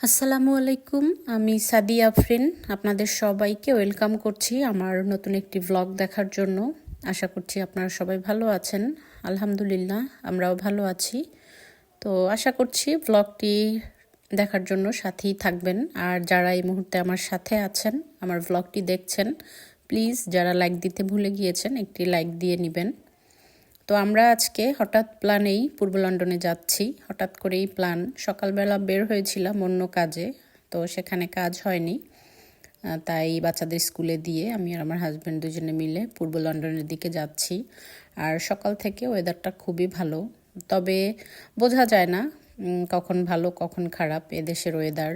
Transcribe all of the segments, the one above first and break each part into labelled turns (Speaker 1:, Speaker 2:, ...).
Speaker 1: আসসালামু আলাইকুম, আমি সাদিয়া আফরিন। আপনাদের সবাইকে ওয়েলকাম করছি আমার নতুন একটি ভ্লগ দেখার জন্য। আশা করছি আপনারা সবাই ভালো আছেন। আলহামদুলিল্লাহ, আমরাও ভালো আছি। তো আশা করছি ভ্লগটি দেখার জন্য সাথেই থাকবেন। আর যারা এই মুহূর্তে আমার সাথে আছেন, আমার ভ্লগটি দেখছেন প্লিজ যারা লাইক দিতে ভুলে গিয়েছেন, একটি লাইক দিয়ে নেবেন। তো আমরা আজকে হঠাৎ প্ল্যানেই পূর্ব লন্ডনে যাচ্ছি। হঠাৎ করেই প্ল্যান। সকালবেলা বের হয়েছিলাম অন্য কাজে, তো সেখানে কাজ হয়নি। তাই বাচ্চাদের স্কুলে দিয়ে আমি আর আমার হাজব্যান্ড দুজনে মিলে পূর্ব লন্ডনের দিকে যাচ্ছি। আর সকাল থেকে ওয়েদারটা খুবই ভালো। তবে বোঝা যায় না কখন ভালো, কখন খারাপ এদেশের ওয়েদার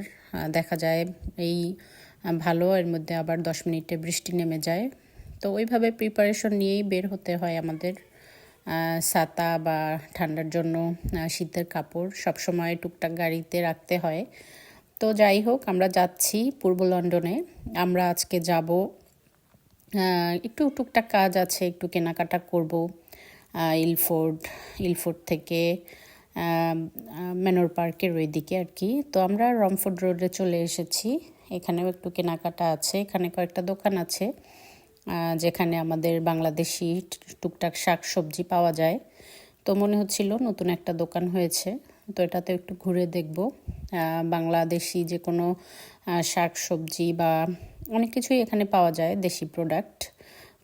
Speaker 1: দেখা যায় এই ভালো, এর মধ্যে আবার দশ মিনিটে বৃষ্টি নেমে যায়। তো ওইভাবে প্রিপারেশন নিয়েই বের হতে হয় আমাদের। ছাতা বা ঠান্ডার জন্য শীতের কাপড় সবসময় টুকটাক গাড়িতে রাখতে হয়। তো যাই হোক, আমরা যাচ্ছি পূর্ব লন্ডনে। আমরা আজকে যাব একটু টুকটাক কাজ আছে, একটু কেনাকাটা করব ইলফোর্ড ইলফোর্ড থেকে ম্যানোর পার্কের ওই দিকে আর কি। তো আমরা রমফোর্ড রোডে চলে এসেছি। এখানেও একটু কেনাকাটা আছে, এখানে কয়েকটা দোকান আছে। যেখানে আমাদের বাংলাদেশি টুকটাক শাক সবজি পাওয়া যায়। তো মনে হচ্ছিল নতুন একটা দোকান হয়েছে। তো এটাতে একটু ঘুরে দেখব। বাংলাদেশি যে কোনো শাক সবজি বা অনেক কিছুই এখানে পাওয়া যায়, দেশি প্রোডাক্ট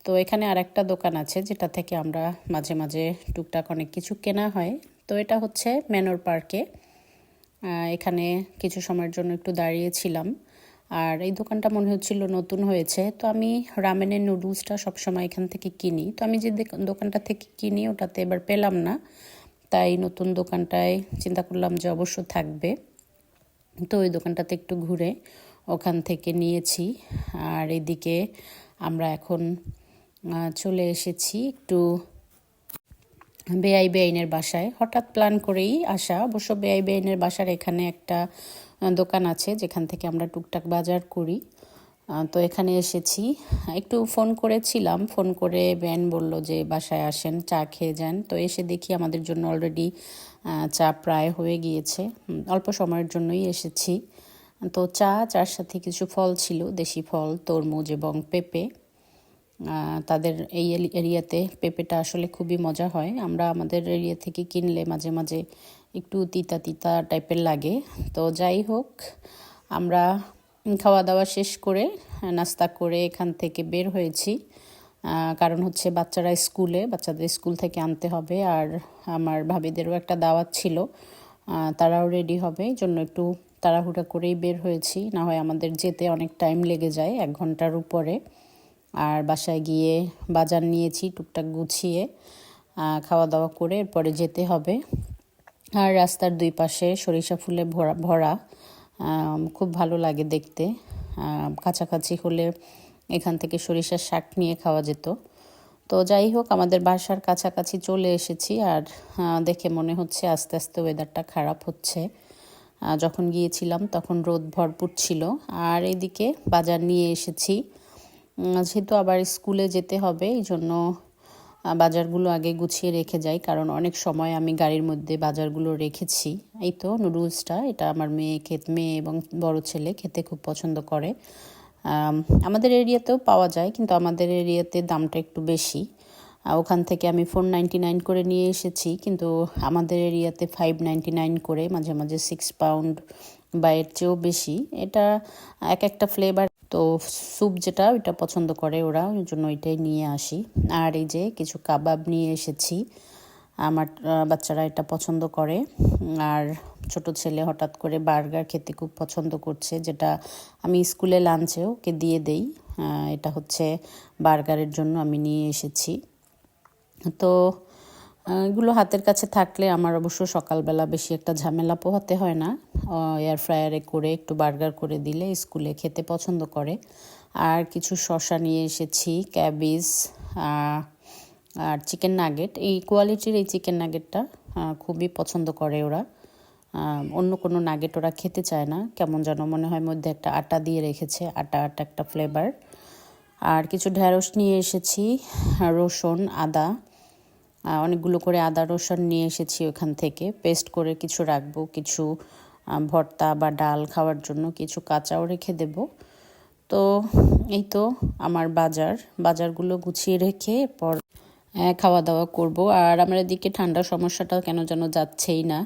Speaker 1: তো এখানে আর একটা দোকান আছে, যেটা থেকে আমরা মাঝে মাঝে টুকটাক অনেক কিছু কেনা হয়। তো এটা হচ্ছে ম্যানোর পার্কে এখানে কিছু সময়ের জন্য একটু দাঁড়িয়েছিলাম। আর এই দোকানটা মনে হচ্ছিল নতুন হয়েছে। তো আমি রামেনের নুডলসটা সবসময় এখান থেকে কিনি। তো আমি যে দোকানটা থেকে কিনি, ওটাতে এবার পেলাম না। তাই নতুন দোকানটায় চিন্তা করলাম যে অবশ্য থাকবে। তো ওই দোকানটাতে একটু ঘুরে ওখান থেকে নিয়েছি। আর এদিকে আমরা এখন চলে এসেছি একটু বেআই বেআইনের বাসায়। হঠাৎ প্ল্যান করেই আসা। অবশ্য বেআই বেআইনের বাসার এখানে একটা দোকান আছে যেখান থেকে আমরা টুকটাক বাজার করি। তো এখানে এসেছি। একটু ফোন করেছিলাম, ফোন করে ব্যান বলল যে বাসায় আসেন, চা খেয়ে যান। তো এসে দেখি আমাদের জন্য অলরেডি চা প্রায় হয়ে গিয়েছে। অল্প সময়ের জন্যই এসেছি। তো চা, চার সাথে কিছু ফল ছিল, দেশি ফল, তরমুজ এবং পেঁপে। তাদের এই এরিয়াতে পেঁপেটা আসলে খুবই মজা হয়। আমরা আমাদের এরিয়া থেকে কিনলে মাঝে মাঝে একটু তিতা তিতা টাইপের লাগে। তো যাই হোক, আমরা খাওয়া দাওয়া শেষ করে, নাস্তা করে এখান থেকে বের হয়েছি। কারণ হচ্ছে বাচ্চারা স্কুলে, বাচ্চাদের স্কুল থেকে আনতে হবে। আর আমার ভাবিদেরও একটা দাওয়াত ছিল। তারাও রেডি হবে। এই জন্য একটু তাড়াহুড়া করেই বের হয়েছি। না হয় আমাদের যেতে অনেক টাইম লেগে যায় এক ঘণ্টার উপরে। আর বাসায় গিয়ে বাজার নিয়েছি, টুকটাক গুছিয়ে খাওয়া দাওয়া করে এরপরে যেতে হবে। আর রাস্তার দুই পাশে সরিষা ফুলে ভরা ভরা খুব ভালো লাগে দেখতে। কাছাকাছি হলে এখান থেকে সরিষার শাক নিয়ে খাওয়া যেত। তো যাই হোক, আমাদের বাসার কাছাকাছি চলে এসেছি আর দেখে মনে হচ্ছে আস্তে আস্তে ওয়েদারটা খারাপ হচ্ছে। যখন গিয়েছিলাম তখন রোদ ভরপুর ছিল। আর এদিকে বাজার নিয়ে এসেছি। যেহেতু আবার স্কুলে যেতে হবে, এই জন্য বাজারগুলো আগে গুছিয়ে রেখে যাই। কারণ অনেক সময় আমি গাড়ির মধ্যে বাজারগুলো রেখেছি। এই তো নুডলসটা, এটা আমার মেয়ে খেত, মেয়ে এবং বড় ছেলে খেতে খুব পছন্দ করে। আমাদের এরিয়াতেও পাওয়া যায়, কিন্তু আমাদের এরিয়াতে দামটা একটু বেশি। ওখান থেকে আমি ফোর নাইনটি নাইন করে নিয়ে এসেছি, কিন্তু আমাদের এরিয়াতে ফাইভ নাইনটি নাইন করে মাঝে মাঝে সিক্স পাউন্ড বা এর চেয়েও বেশি। এটা এক একটা ফ্লেভার তো স্যুপ যেটা ওইটা পছন্দ করে ওরা, ওই জন্য ওইটাই নিয়ে আসি। আর এই যে কিছু কাবাব নিয়ে এসেছি, আমার বাচ্চারা এটা পছন্দ করে। আর ছোট ছেলে হঠাৎ করে বার্গার খেতে খুব পছন্দ করছে, যেটা আমি স্কুলে লাঞ্চে ওকে দিয়ে দেই। এটা হচ্ছে বার্গারের জন্য আমি নিয়ে এসেছি। তো এগুলো হাতের কাছে থাকলে আমার অবশ্য সকালবেলা বেশি একটা ঝামেলা পোহাতে হয় না। এয়ার ফ্রায়ারে করে একটু বার্গার করে দিলে স্কুলে খেতে পছন্দ করে। আর কিছু শশা নিয়ে এসেছি ক্যাবিজ আর চিকেন নাগেট এই কোয়ালিটির এই চিকেন নাগেটটা খুবই পছন্দ করে ওরা। অন্য কোনো নাগেট ওরা খেতে চায় না। কেমন যেন মনে হয় মধ্যে একটা আটা দিয়ে রেখেছে, আটা আটা একটা ফ্লেভার আর কিছু ঢ্যাঁড়স নিয়ে এসেছি, রসুন, আদা। অনেকগুলো করে আদা রসুন নিয়ে এসেছি ওখান থেকে। পেস্ট করে কিছু রাখব, কিছু ভর্তা বা ডাল খাওয়ার জন্য, কিছু কাঁচাও রেখে দেব। তো এই তো আমার বাজার। বাজারগুলো গুছিয়ে রেখে পর খাওয়া দাওয়া করব। আর আমার এদিকে ঠান্ডার সমস্যাটা কেন যেন যাচ্ছেই না।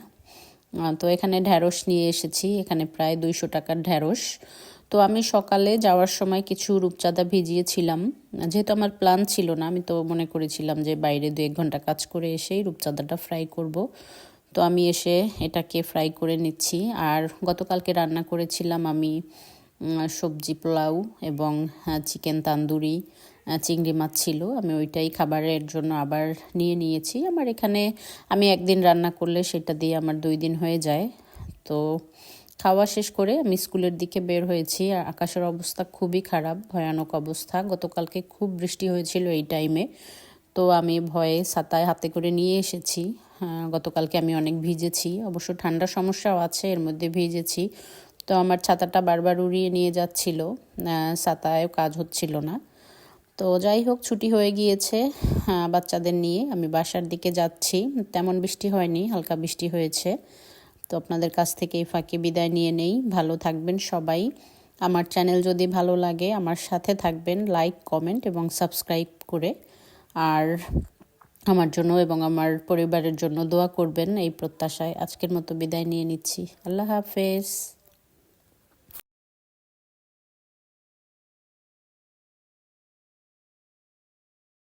Speaker 1: তো এখানে ঢ্যাঁড়স নিয়ে এসেছি। এখানে প্রায় দুইশো টাকার ঢ্যাঁড়স। তো আমি সকালে যাওয়ার সময় কিছু রূপচাঁদা ভিজিয়েছিলাম। যেহেতু আমার প্ল্যান ছিল না, আমি তো মনে করেছিলাম যে বাইরে দু এক ঘণ্টা কাজ করে এসেই রূপচাঁদাটা ফ্রাই করব। তো আমি এসে এটাকে ফ্রাই করে নিচ্ছি। আর গতকালকে রান্না করেছিলাম আমি সবজি পোলাও এবং চিকেন তান্দুরি চিংড়ি মাছ ছিল। আমি ওইটাই খাবারের জন্য আবার নিয়ে নিয়েছি। আমার এখানে আমি একদিন রান্না করলে সেটা দিয়ে আমার দুই দিন হয়ে যায়। তো খাওয়া শেষ করে আমি স্কুলের দিকে বের হয়েছি। আর আকাশের অবস্থা খুবই খারাপ ভয়ানক অবস্থা। গতকালকে খুব বৃষ্টি হয়েছিল এই টাইমে তো আমি ভয়ে ছাতায় হাতে করে নিয়ে এসেছি। আহ, গতকালকে আমি অনেক ভিজেছি। অবশ্য ঠান্ডার সমস্যাও আছে এর মধ্যে ভিজেছি। তো আমার ছাতাটা বারবার উড়িয়ে নিয়ে যাচ্ছিল। ছাতায়ও কাজ হচ্ছিল না। তো যাই হোক ছুটি হয়ে গিয়েছে বাচ্চাদের নিয়ে। আমি বাসার দিকে যাচ্ছি। তেমন বৃষ্টি হয়নি হালকা বৃষ্টি হয়েছে। তো আপনাদের কাছ থেকে এই ফাঁকে বিদায় নিয়ে নেই। ভালো থাকবেন সবাই। আমার চ্যানেল যদি ভালো লাগে, আমার সাথে থাকবেন, লাইক, কমেন্ট এবং সাবস্ক্রাইব করে। আর আমার জন্য এবং আমার পরিবারের জন্য দোয়া করবেন এই প্রত্যাশায়। আজকের মতো বিদায় নিয়ে নিচ্ছি। আল্লাহ হাফেজ।